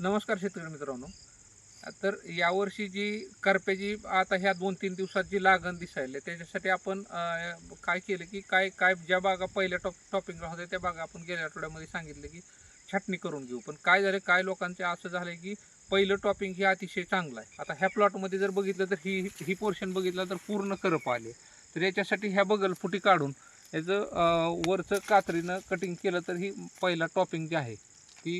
नमस्कार शेतकरी मित्रांनो. तर यावर्षी जी करप्याची आता ह्या दोन तीन दिवसात जी लागण दिसायला त्याच्यासाठी आपण काय केलं की काय काय ज्या बागा पहिल्या टॉप टॉपिंगला होत्या त्या बागा आपण गेल्या आठवड्यामध्ये सांगितलं की छाटणी करून घेऊ. पण काय झालं काय लोकांचे असं झालं की पहिलं टॉपिंग हे अतिशय चांगलं आहे. आता ह्या प्लॉटमध्ये जर बघितलं तर ही ही पोर्शन बघितलं तर पूर्ण करप आले. तर याच्यासाठी ह्या बगल फुटी काढून याचं वरचं कात्रीनं कटिंग केलं तर ही पहिला टॉपिंग जी आहे ती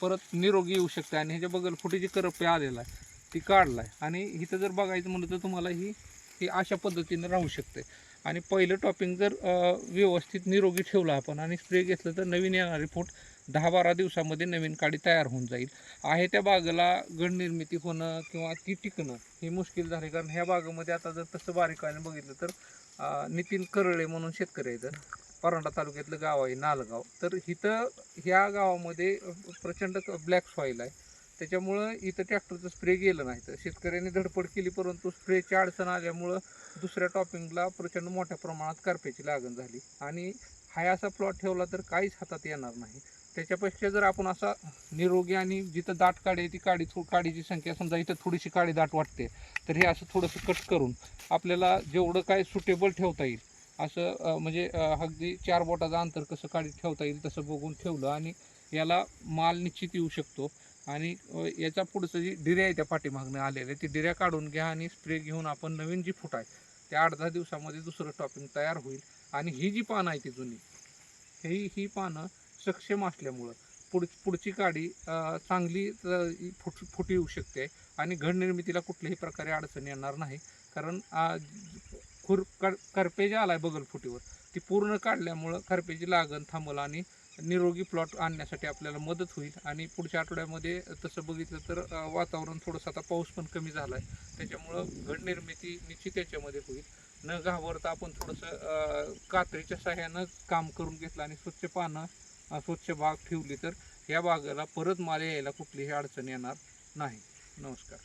परत निरोगी येऊ शकते आणि ह्याच्या बगल फुटीची करपे आलेला आहे. ती काढला आहे आणि इथं जर बघायचं म्हणलं तर तुम्हाला ही ही अशा पद्धतीनं राहू शकते. आणि पहिलं टॉपिंग जर व्यवस्थित निरोगी ठेवलं आपण आणि स्प्रे घेतलं तर नवीन येणारी फूट दहा बारा दिवसामध्ये नवीन काडी तयार होऊन जाईल. आहे त्या बागेला गड निर्मिती होणं किंवा ती टिकणं हे मुश्किल झाले कारण ह्या बागेमध्ये आता जर तसं बारीकाने बघितलं तर नितीन करळे म्हणून शेतकरी आहे तर परांडा तालुक्यातलं गाव आहे नालगाव. तर इथं ह्या गावामध्ये प्रचंड ब्लॅक सॉईल आहे. त्याच्यामुळं इथं ट्रॅक्टरचं स्प्रे गेलं नाही. तर शेतकऱ्यांनी धडपड केली परंतु स्प्रेची अडचण आल्यामुळं दुसऱ्या टॉपिंगला प्रचंड मोठ्या प्रमाणात करप्याची लागण झाली. आणि हाय असा प्लॉट ठेवला तर काहीच हातात येणार नाही. त्याच्यापेक्षा जर आपण असा निरोगी आणि जिथं दाट काडी आहे ती काडी थो काडीची संख्या समजा इथं थोडीशी काडी दाट वाटते तर हे असं थोडंसं कट करून आपल्याला जेवढं काय सुटेबल ठेवता येईल असं म्हणजे अगदी चार बोटाचं अंतर कसं काढी ठेवता येईल तसं बघून ठेवलं आणि याला माल निश्चित येऊ शकतो. आणि याचा पुढचं जी डिऱ्या आहे त्या पाठीमागनं आलेल्या ती डिऱ्या काढून घ्या आणि स्प्रे घेऊन आपण नवीन जी फुट आहे त्या आठ दहा दिवसामध्ये दुसरं टॉपिंग तयार होईल. आणि ही जी पानं आहे ती जुनी ही ही पानं सक्षम असल्यामुळं पुढ पुढची काडी चांगली फुट फुटी येऊ शकते. आणि घडनिर्मितीला कुठल्याही प्रकारे अडचण येणार नाही. कारण खुर कर करपे जे आलाय बगल फुटीवर. ती पूर्ण काढल्यामुळं करपेची लागण थांबल आणि निरोगी प्लॉट आणण्यासाठी आपल्याला मदत होईल. आणि पुढच्या आठवड्यामध्ये तसं बघितलं तर वातावरण थोडंसं आता पाऊस पण कमी झाला आहे त्याच्यामुळं घड निर्मिती निश्चित याच्यामध्ये होईल. न घाबरता आपण थोडंसं कात्रीच्या सहाय्यानं काम करून घेतलं आणि स्वच्छ पानं स्वच्छ बाग ठेवली तर या बागेला परत माल यायला कुठलीही अडचण येणार नाही. नमस्कार.